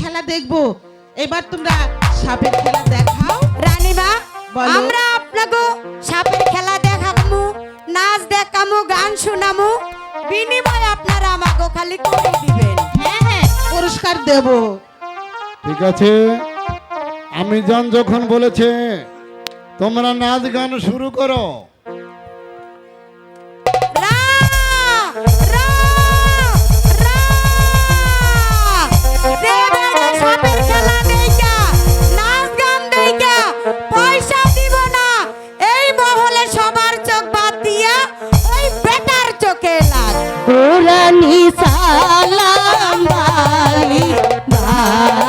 খেলা দেখব। এবার তোমরা সাপের খেলা দেখাও। রানীমা। আমরা আপনাকে সাপের খেলা দেখাবো নাচ দেখামু গান শোনামু বিনিময়ে আপনারা আমাকে খালি করে দিবেন। হ্যাঁ হ্যাঁ পুরস্কার দেবো। ঠিক আছে। আমি জন যখন বলেছে তোমরা নাচ গান শুরু করো। সালাম ভাই নাম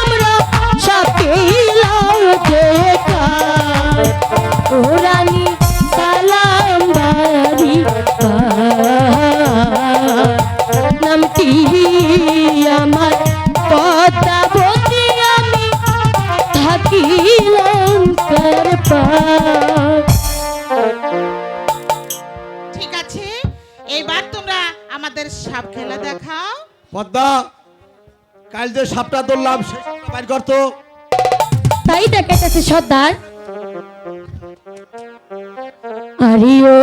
আমরা সকেলাও দেখা ওরানি সালাম বাড়ি নামটি আমার থাকি ঠিক আছে, এবার তোমরা আমাদের সাপ খেলা দেখাও। পদ্মা কাল যে সাপটা ধরলাম সাপটা বাইর করতো তাই দেখাইতেছে সর্দার। আরে ও